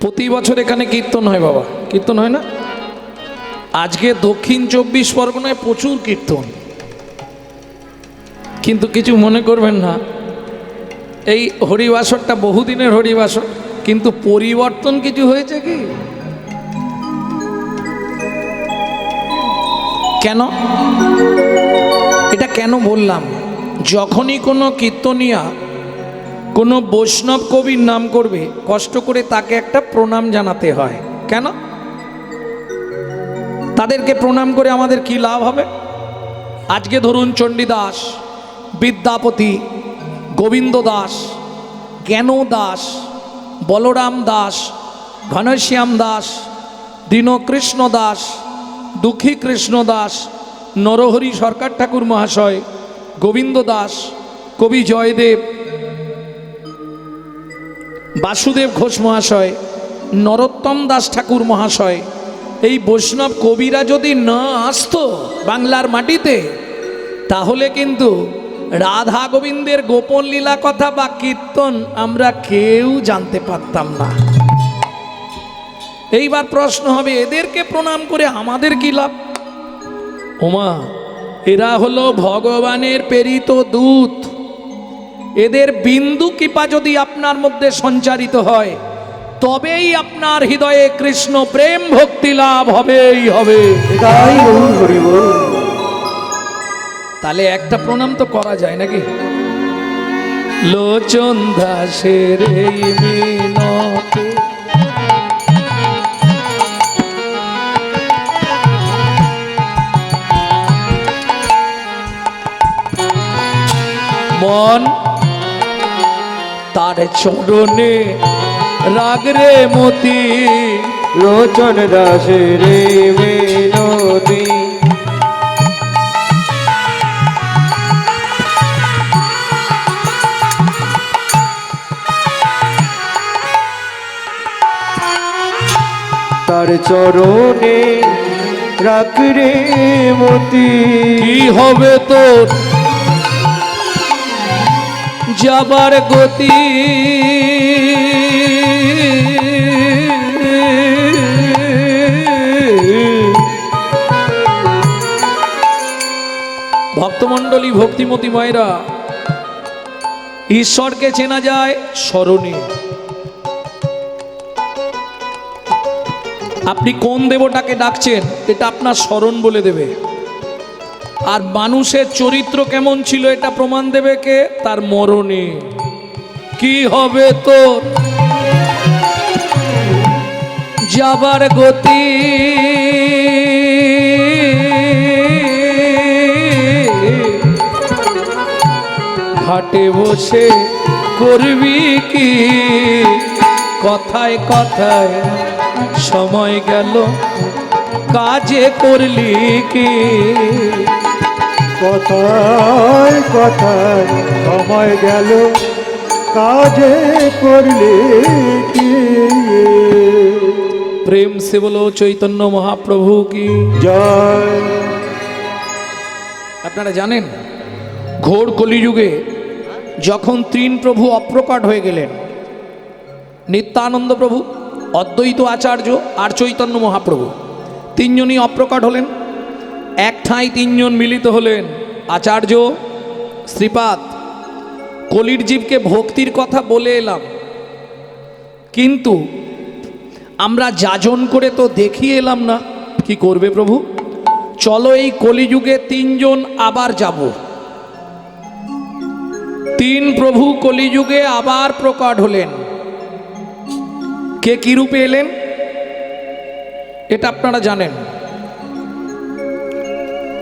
প্রতি বছর এখানে কীর্তন হয় বাবা। কীর্তন হয় না? আজকে দক্ষিণ চব্বিশ পরগনায় প্রচুর কীর্তন। কিন্তু কিছু মনে করবেন না, এই হরিবাসরটা বহুদিনের হরিবাসর, কিন্তু পরিবর্তন কিছু হয়েছে কি? কেন? এটা কেন বললাম? যখনই কোনো কীর্তনিয়া কোনো বৈষ্ণব কবির নাম করবে, কষ্ট করে তাকে একটা প্রণাম জানাতে হয়। কেন? তাদেরকে প্রণাম করে আমাদের কি লাভ হবে? আজকে ধরুন চণ্ডীদাস, বিদ্যাপতি গোবিন্দ দাস জ্ঞান দাস বলরাম দাস, ঘনশ্যাম দাস, দীনকৃষ্ণ দাস, দুঃখী কৃষ্ণ দাস, নরহরি সরকার ঠাকুর মহাশয় গোবিন্দ দাস কবি জয়দেব বাসুদেব ঘোষ মহাশয়, নরোত্তম দাস ঠাকুর মহাশয়, এই বৈষ্ণব কবিরা যদি না আসতো বাংলার মাটিতে, তাহলে কিন্তু রাধা গোবিন্দের গোপন লীলা কথা বা কীর্তন আমরা কেউ জানতে পারতাম না। এইবার প্রশ্ন হবে, এদেরকে প্রণাম করে আমাদের কি লাভ? ওমা, এরা হলো ভগবানের প্রেরিত দূত। এদের বিন্দু কৃপা যদি আপনার মধ্যে সঞ্চারিত হয় তবেই আপনার হৃদয়ে কৃষ্ণ প্রেম ভক্তি লাভ হবেই হবে। তাহলে একটা প্রণাম তো করা যায় নাকি? লোচন দাসের এই মিনতে। মন তার চরণে রাগরে মতি। লোচন দাসের মিনতি তার চরণে রাখ রে মতি। কি হবে তোর যাবার গতি। ভক্তমণ্ডলী, ভক্তিমতী মায়েরা, ঈশ্বরকে চেনা যায় স্মরণে। আপনি কোন দেবতাকে ডাকছেন, এটা আপনার স্মরণ বলে দেবে। আর মানুষের চরিত্র কেমন ছিল এটা প্রমাণ দেবে কে? তার মরণে। কি হবে তোর? যাবার গতি। ঘাটে বসে করবি কি? কথায় কথায় সময় গেল। কাজে করলি কি? কথায় কথায় সময় গেল কাজে করলে কি? প্রেম সে বলো চৈতন্য মহাপ্রভু কি? জয়। আপনারা জানেন ঘোর কলিযুগে যখন তিন প্রভু অপ্রকট হয়ে গেলেন নিত্যানন্দ প্রভু অদ্বৈত আচার্য আর চৈতন্য মহাপ্রভু তিনজনই অপ্রকট হলেন। এক ঠাঁই তিনজন মিলিত হলেন। আচার্য শ্রীপাদ, কলির জীবকে ভক্তির কথা বলে এলাম। কিন্তু আমরা যাজন করে তো দেখিয়ে এলাম না। কি করবে প্রভু? চলো এই কলিযুগে তিনজন আবার যাব। তিন প্রভু কলিযুগে আবার প্রকট হলেন। কে কী রূপে এলেন? এটা আপনারা জানেন।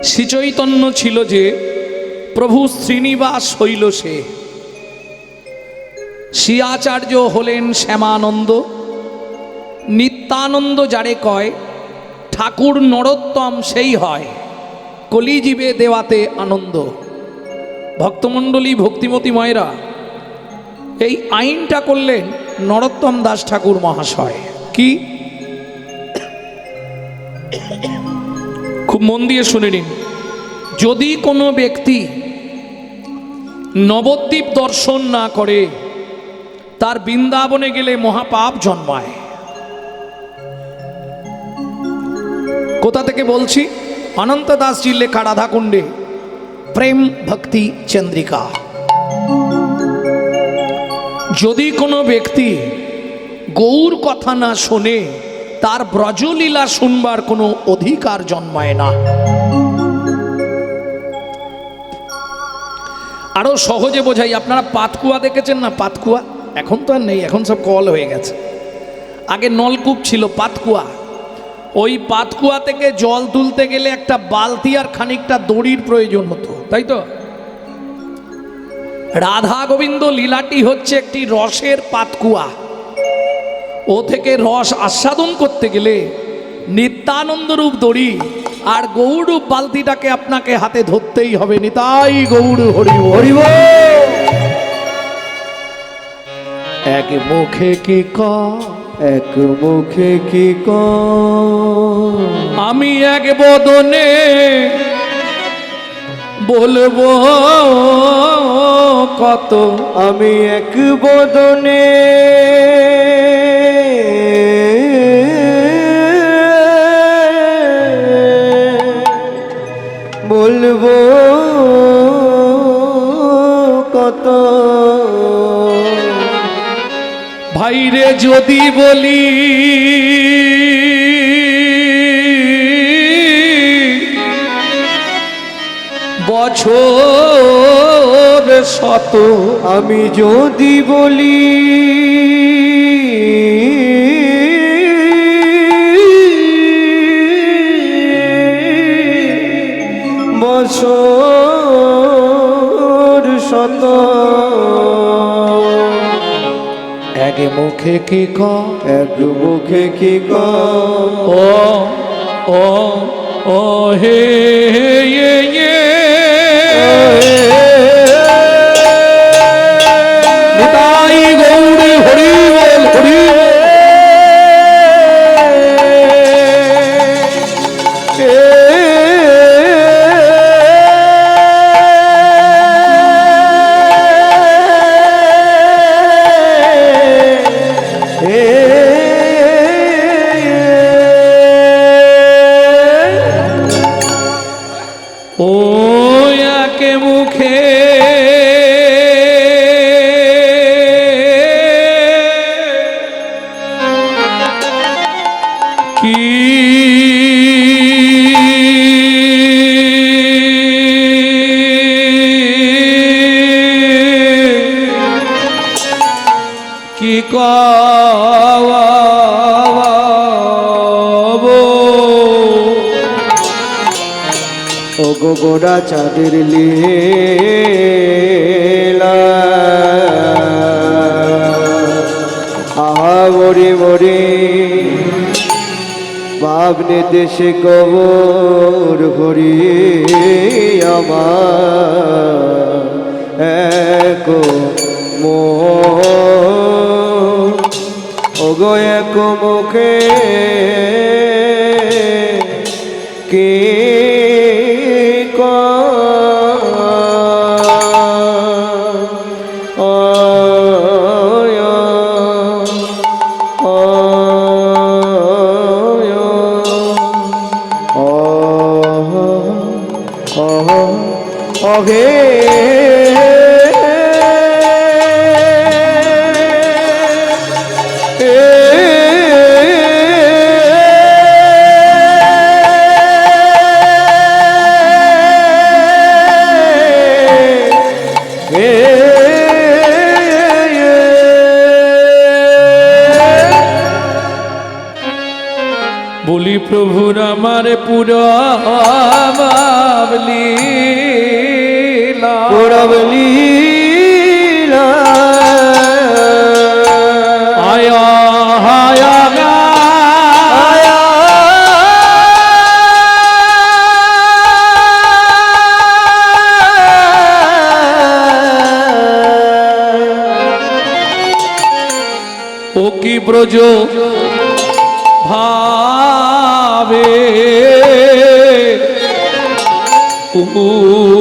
শ্রীচৈতন্য ছিল যে প্রভু শ্রীনিবাস হইল সে। শিয়াচার্য হলেন শ্যামানন্দ। নিত্যানন্দ যারে কয়, ঠাকুর নরোত্তম সেই হয়, কলিজীবে দেওয়াতে আনন্দ। ভক্তমণ্ডলী, ভক্তিমতী মায়েরা, এই আইনটা করলেন নরোত্তম দাস ঠাকুর মহাশয়। কি? খুব মন দিয়ে শুনে নিন। যদি কোনো ব্যক্তি নবদ্বীপ দর্শন না করে, তার বৃন্দাবনে গেলে মহাপাপ জন্মায়। কোথা থেকে বলছি? অনন্ত দাসজির লেখা রাধাকুণ্ডে। প্রেম ভক্তি চন্দ্রিকা। যদি কোনো ব্যক্তি গৌর কথা না শোনে তার ব্রজলীলা শুনবার কোনো অধিকার জন্মায় না। আরও সহজে বোঝাই, আপনারা পাতকুয়া দেখেছেন না? পাতকুয়া? এখন তো আর নেই, এখন সব কল হয়ে গেছে। আগে নলকূপ ছিল, পাতকুয়া। ওই পাতকুয়া থেকে জল তুলতে গেলে একটা বালতি আর খানিকটা দড়ির প্রয়োজন হতো, তাই তো? রাধা গোবিন্দ লীলাটি হচ্ছে একটি রসের পাতকুয়া। ও থেকে রস আস্বাদন করতে গেলে নিত্যানন্দরূপ দড়ি আর গৌরূপ বালতিটাকে আপনাকে হাতে ধরতেই হবে। নিতাই গৌর হরি হরিব এক মুখে কি ক? এক মুখে কি ক? আমি এক বদনে বলব কত? আমি এক বদনে বলব কত। ভাইরে যদি বলি বছর শত আমি যদি বলি মুখে কি ক এক মুখে কি ক ও ও ও হে য়ে য়ে নিতাই গৌরী হরি বল হরি বল। চাঁদের লীলা। আহা, মরে ভাবনে দেশে কবর ভরি আমার। এক মো ও এক মুখে ক প্রভুর আমার পুরা বাবলি ও ব্রজ উ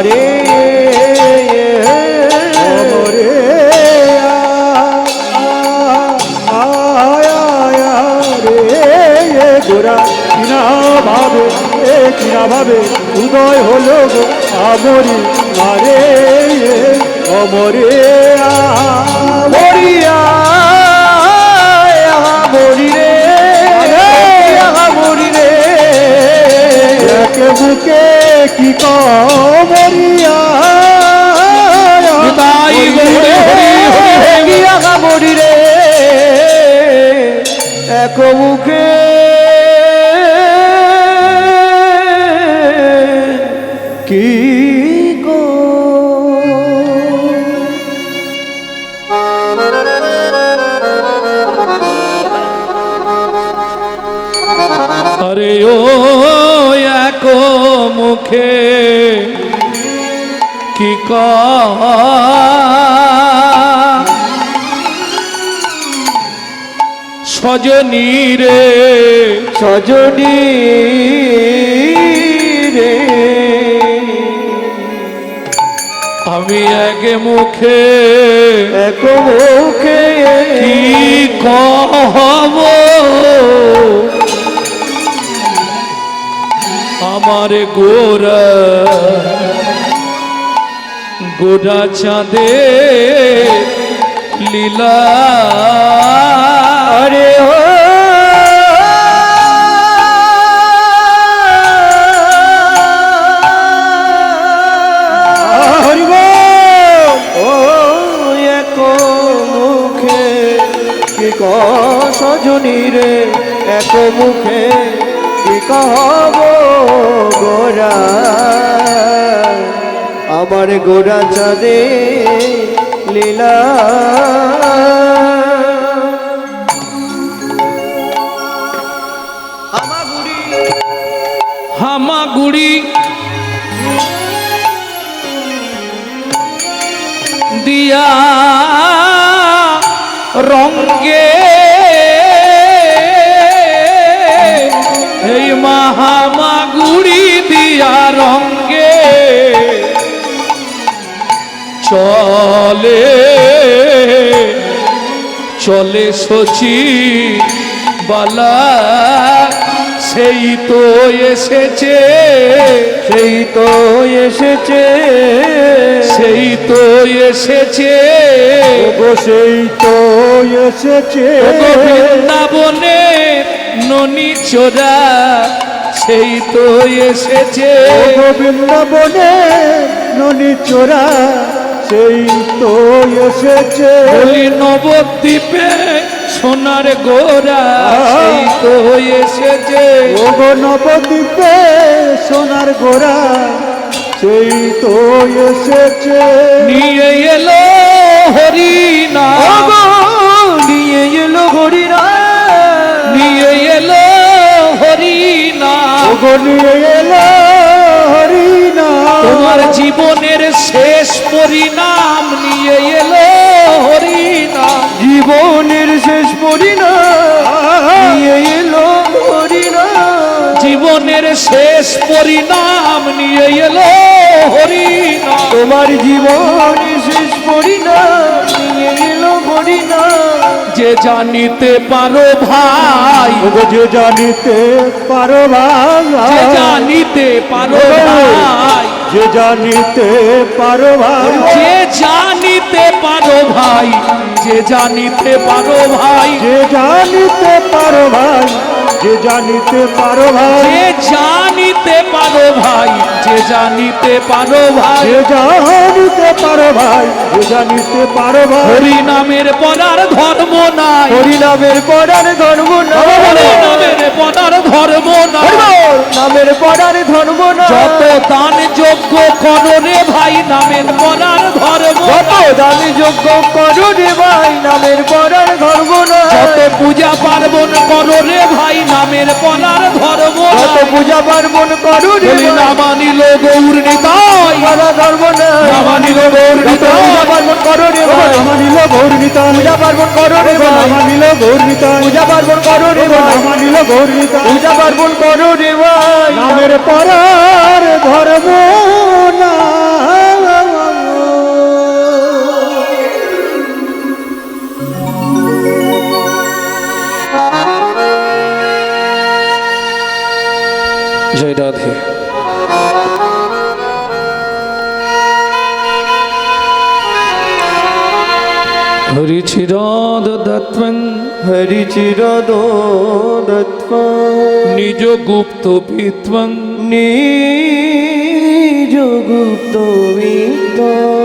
আরে রে ভাবে উদয় হলো গো আমরি মারে, অমরে মরিয়া মরি রে মরি রে বুকে কি। আগা মরি রে এক মুখে মুখে কি কহ সজনী রে সজনী রে। আমি এক মুখে এক মুখে কি কহব আমার গোরা গোরা চাঁদে লীলা। কি কহ সজনী রে? এক মুখে কি কহব গোরা। আমার গোরা চাঁদে লীলা। হামাগুড়ি। দিয়া রঙ্গে চলে চলে সচি বালা সেই তো এসেছে সেই তো এসেছে সেই তো এসেছে। গো সেই তো এসেছে। বৃন্দাবনে ননি চোরা সেই তো এসেছে। বৃন্দাবনে ননি চোরা সেই তো এসেছে। বলি নবদ্বীপে সোনার গোরা সেই তো এসেছে। ওগো নবদ্বীপে সোনার গোরা সেই তো এসেছে। নিয়ে এলো হরি না নিয়ে এলো হরিরা তোমার জীবনের শেষ পরিণাম নিয়ে এলো হরি না জীবনের শেষ পরিণা নিয়ে এলো হরিরা জীবনের শেষ পরিণাম নিয়ে এলো হরি না তোমার জীবনের শেষ পরিণা নিয়ে এলো হরিণা যে জানিতে পারো ভাই। ওগো যে জানিতে পারো যে ভাই জানিতে পারো ভাই। যে জানিতে পারো ভাই। যে জানিতে পারো ভাই যে জানিতে পারো ভাই। যে জানিতে পারো ভাই। যে জানিতে পারো ভাই। যে জানিতে পারো ভাই যে জানিতে পারো ভাই। যে জানিতে পারো ভাই যে জানিতে পারো ভাই। হরি নামের পড়ার ধর্ম নাই। হরিনামের পড়ার ধর্ম না হরি নামের পড়ার ধর্ম নাই। নামের পড়ার ধর্ম না যত দান যোগ্য করো রে ভাই নামের পড়ার ধর্ম যত দামি যোগ্য করো রে ভাই নামের পড়ার ধর্ম না যত পূজা পার্বণ করো রে ভাই নামের পড়ার ধর্ম যত পূজা পার্বণ করো রে বলি না ভাই মানিল গৌর নিতাই। ধর্ম না। না মানিল গৌর নিতাই। পার্বণ করো নামানিল গৌরীতা পূজা পার্বণ করো নামানিল গৌরীতা পূজা পার্বণ করো নামানিল গৌরীতা পূজা পার্বণ করো নামের পরার ধর্ম না হরি চিরাদ দত্তং হরি চিরদ নিজ গুপ্ত বিত্বং নিজ গুপ্ত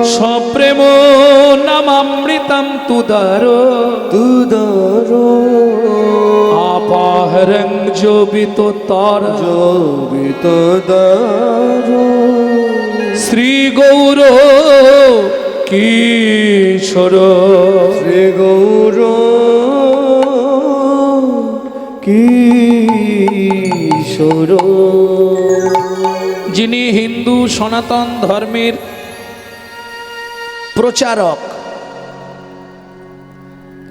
সপ্রেম নামামৃতম তুদার। তুদর। আপাহরং জবিত তার জবিত দর শ্রী গৌর কিশোর? শ্রী গৌর কিশোর। যিনি হিন্দু সনাতন ধর্মের প্রচারক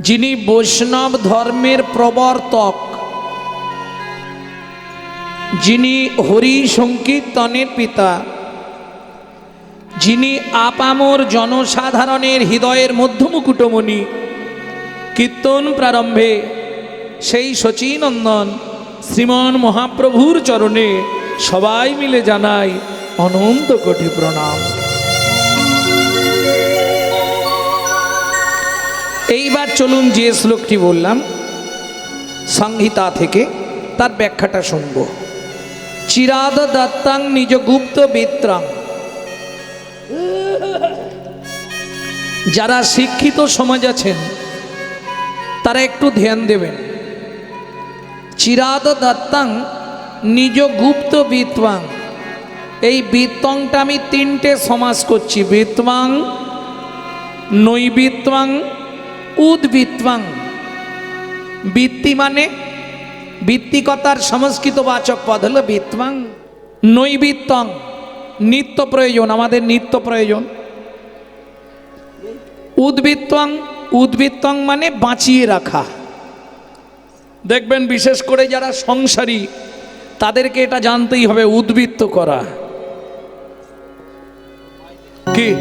যিনি বৈষ্ণব ধর্মের প্রবর্তক যিনি হরি সংকীর্তনের পিতা যিনি আপামর জনসাধারণের হৃদয়ের মধ্যমুকুটমণি, কীর্তন প্রারম্ভে সেই শচীনন্দন শ্রীমন মহাপ্রভুর চরণে সবাই মিলে জানাই অনন্ত কোটি প্রণাম। এইবার চলুন যে শ্লোকটি বললাম, সংহিতা থেকে তার ব্যাখ্যাটা শুনব। চিরাদ দত্তাং নিজ গুপ্ত বিত্রাং। যারা শিক্ষিত সমাজ আছেন, তারা একটু ধ্যান দেবেন। চিরাদ দত্তাং নিজ গুপ্ত বিত্বাং এই বিত্তংটা আমি তিনটে সমাস করছি। বিত্বাং নৈবিত্বাং উদ্বৃত্বাং বৃত্তি মানে বৃত্তিকতার সংস্কৃত বাচক পদ হলো বিত্বাং নৈবিত্তং নিত্য প্রয়োজন, আমাদের নিত্য প্রয়োজন। উদ্বৃত্তং উদ্বৃত্তং মানে বাঁচিয়ে রাখা। দেখবেন বিশেষ করে যারা সংসারী তাদেরকে এটা জানতেই হবে উদ্বৃত্ত করা। কি?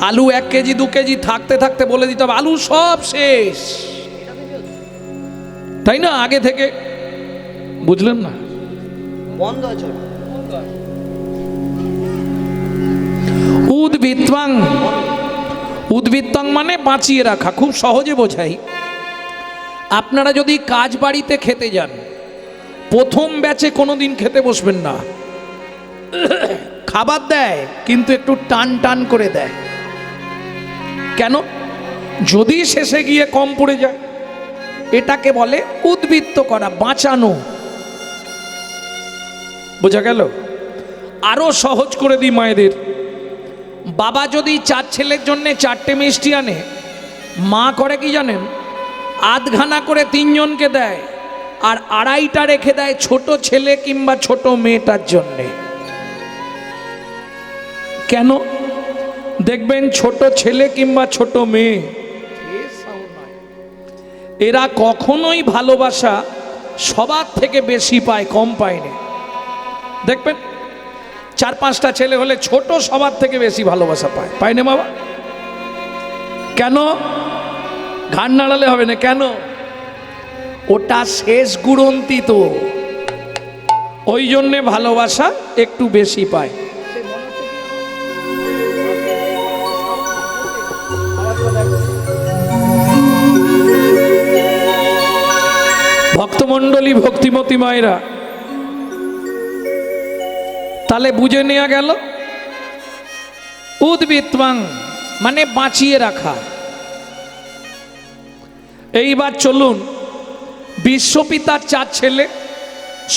আলু এক কেজি দু কেজি থাকতে থাকতে বলে দিতে হবে আলু সব শেষ। তাই না? আগে থেকে। বুঝলেন না? বন্ধ উদ্বৃত্তাং উদ্বৃত্তাং মানে বাঁচিয়ে রাখা, খুব সহজে বোঝাই। আপনারা যদি কাজ বাড়িতে খেতে যান, প্রথম ব্যাচে কোনো দিন খেতে বসবেন না। খাবার দেয়, কিন্তু একটু টান টান করে দেয়। কেন? যদি শেষে গিয়ে কম পড়ে যায়, এটাকে বলে উদ্বৃত্ত করা, বাঁচানো। বোঝা গেল? আরও সহজ করে দিই মায়েদের। বাবা যদি চার ছেলের জন্য চারটে মিষ্টি আনে, মা করে কি জানেন? আধখানা করে তিনজনকে দেয়, আর আড়াইটা রেখে দেয় ছোট ছেলে কিংবা ছোট মেয়েটার জন্যে। কেন? দেখবেন ছোট ছেলে কিংবা ছোট মেয়ে, এরা কখনোই ভালোবাসা সবার থেকে বেশি পায়, কম পায়নি দেখবেন চার পাঁচটা ছেলে হলে ছোট সবার থেকে বেশি ভালোবাসা পায়। পায় না বাবা। কেন? ঘাড় নাড়ালে হবে না। কেন? ওটা শেষ গুড়ন্তি তো। ওই জন্যে ভালোবাসা একটু বেশি পায়। ভক্তমণ্ডলী ভক্তিমতী মায়েরা তাহলে বুঝে নেওয়া গেল। উদ্বৃত্তাং মানে বাঁচিয়ে রাখা। এইবার চলুন, বিশ্বপিতার চার ছেলে,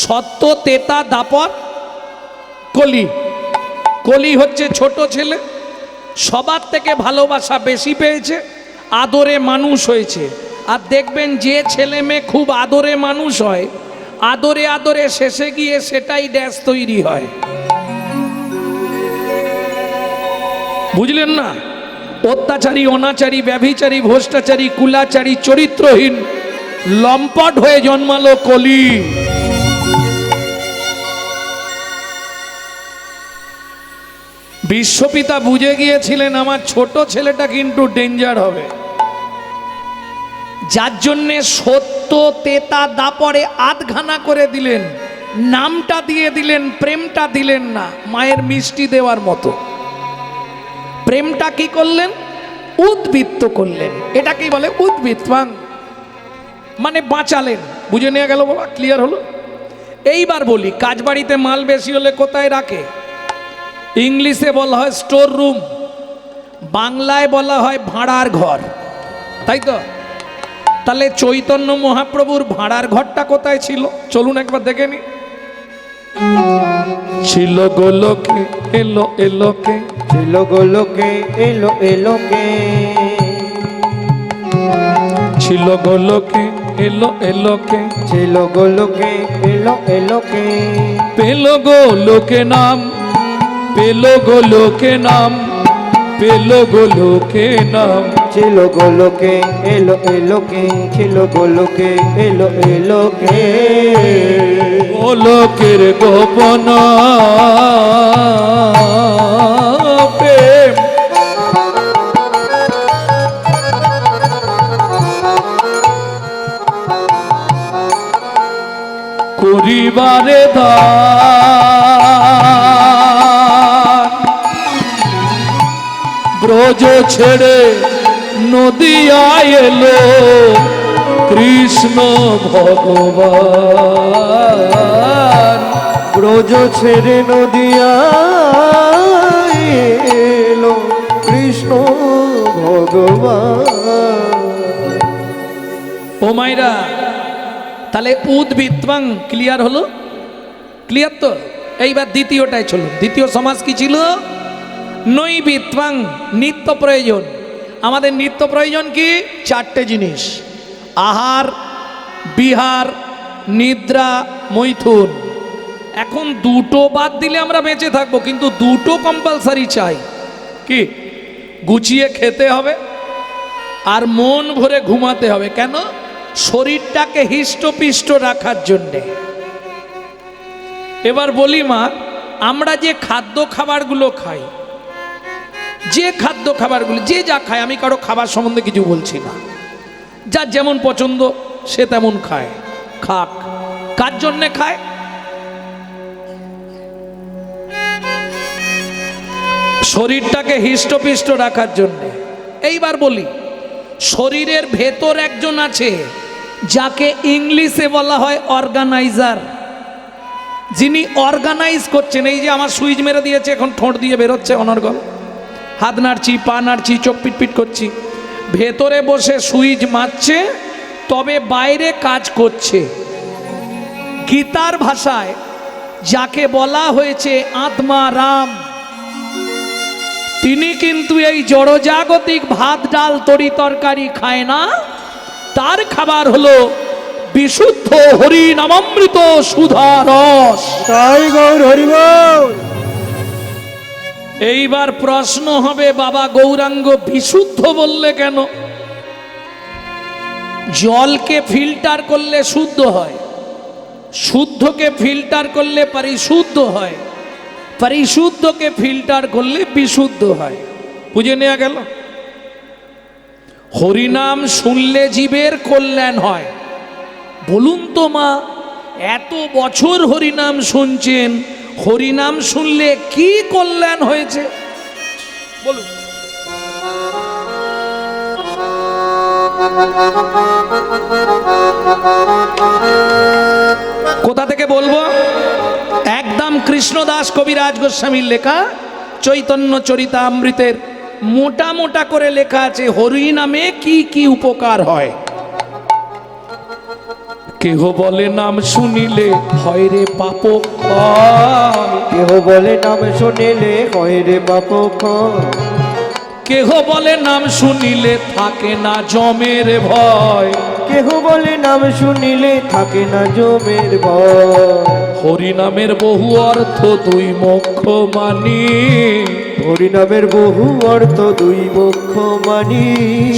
সত্য, তেতা, দাপর, কলি। কলি হচ্ছে ছোট ছেলে, সবার থেকে ভালোবাসা বেশি পেয়েছে, আদরে মানুষ হয়েছে। আর দেখবেন যে ছেলে মেয়ে খুব আদরে মানুষ হয়, আদরে আদরে শেষে গিয়ে সেটাই ড্যাশ তৈরি হয়। বুঝলেন না? অত্যাচারী, অনাচারী, ব্যভিচারী, ভ্রষ্টাচারী, কুলাচারী, চরিত্রহীন, লম্পট হয়ে জন্মালো কলি। বিশ্বপিতা বুঝে গিয়েছিলেন, আমার ছোট ছেলেটা কিন্তু ডেঞ্জার হবে। যার জন্যে সত্য তেতা দাপরে আধখানা করে দিলেন, নামটা দিয়ে দিলেন, প্রেমটা দিলেন না, মায়ের মিষ্টি দেওয়ার মতো। প্রেমটা কি করলেন? উদ্বৃত্ত করলেন। এটা কি বলে উদ্বৃত্তাং মানে বাঁচালেন। বুঝে নেওয়া গেল বাবা ক্লিয়ার হলো? এইবার বলি কাজ বাড়িতে মাল বেশি হলে কোথায় রাখে? ইংলিশে বলা হয় স্টোর রুম, বাংলায় বলা হয় ভাড়ার ঘর। তাই তো? তাহলে চৈতন্য মহাপ্রভুর ভাড়ার ঘরটা কোথায় ছিল? চলুন একবার দেখে নি ছিল গোলকে এলো এলোকে ছিল গোলকে এলো এলোকে ছিল গোলকে এলো এলোকে ছিল গোলকে এলো এলোকে পেল গোলকে নাম পেল গোলকে নাম। পেল গোলোকে নাম। ছিল গোলকে এলো এলোকে ছিল গোলকে এলো এলোকে গোলকের গোপন প্রেম। করিবারে দান ব্রজ ছেড়ে নদিয়ায় এলো কৃষ্ণ ভগবান। ব্রজ ছেড়ে নদিয়া এলো কৃষ্ণ ভগবান। ও মাইরা তাহলে উদ্বৃত্তাং ক্লিয়ার হলো? ক্লিয়ার তো? এইবার দ্বিতীয়টাই চলুন। দ্বিতীয় সমাজ কি ছিল? নৈবিত্বাং নিত্য প্রয়োজন। আমাদের নিত্য প্রয়োজন কি? চারটে জিনিস। আহার, বিহার, নিদ্রা, মৈথুন। এখন দুটো বাদ দিলে আমরা বেঁচে থাকব, কিন্তু দুটো কম্পালসারি চাই। কি? গুছিয়ে খেতে হবে আর মন ভরে ঘুমাতে হবে। কেন? শরীরটাকে হিষ্টপিষ্ট রাখার জন্যে। এবার বলি মা, আমরা যে খাদ্য খাবারগুলো খাই যে খাদ্য খাবারগুলি, যে যা খায়, আমি কারও খাবার সম্বন্ধে কিছু বলছি না। যার যেমন পছন্দ, সে তেমন খায়। খাক। কার জন্যে খায়? শরীরটাকে হিষ্টপিষ্ট রাখার জন্যে। এইবার বলি, শরীরের ভেতর একজন আছে, যাকে ইংলিশে বলা হয় অর্গানাইজার। যিনি অর্গানাইজ করছেন, এই যে আমার সুইচ মেরে দিয়েছে, এখন ঠোঁট দিয়ে বেরোচ্ছে অনর্গল। হাত নাড়ছি, পা নাড়ছি, চোখ পিটপিট করছি। ভেতরে বসে সুইচ মারছে, তবে বাইরে কাজ করছে। গীতার ভাষায় যাকে বলা হয়েছে আত্মা রাম, তিনি কিন্তু এই জড়জাগতিক ভাত, ডাল, তরি তরকারি খায় না। তার খাবার হলো বিশুদ্ধ হরি নামামৃত সুধা রস। এইবার প্রশ্ন হবে, বাবা গৌরাঙ্গ বিশুদ্ধ বললে কেন? জলকে ফিল্টার করলে শুদ্ধ হয়, শুদ্ধকে ফিল্টার করলে পরিশুদ্ধ হয়, পরিশুদ্ধকে ফিল্টার করলে বিশুদ্ধ হয়। বুঝে নেওয়া গেল? হরিনাম শুনলে জীবের কল্যাণ হয়। বলুন তো মা, এত বছর হরিনাম শুনছেন হরিনাম শুনলে কি কল্যাণ হয়েছে? বলুন। কোথা থেকে বলব? একদম কৃষ্ণদাস কবিরাজ গোস্বামীর লেখা, চৈতন্য চরিতামৃতের মোটা মোটা করে লেখা আছে হরি নামে কি কি উপকার হয়? কেহ বলে নাম শুনিলে হয় রে পাপ। কেহ বলে নাম শুনিলে হয় রে পাপ। কেহ বলে নাম শুনিলে থাকে না জমের ভয়। কেহ বলে নাম শুনিলে থাকে না জমের ভয়। হরি নামের বহু অর্থ দুই মুখ্য মানি। হরিনামের বহু অর্থ দুই মুখ্য মানি।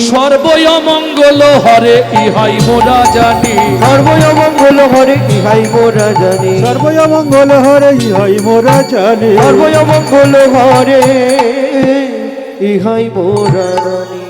সর্বয় মঙ্গল হরে ইহাই মোরা জানি। সর্বমঙ্গল হরে ইহাই মোরা জানি। সর্বমঙ্গল হরে ইহাই মোরা জানি। সর্বমঙ্গল হরে ইহাই মোরা জানি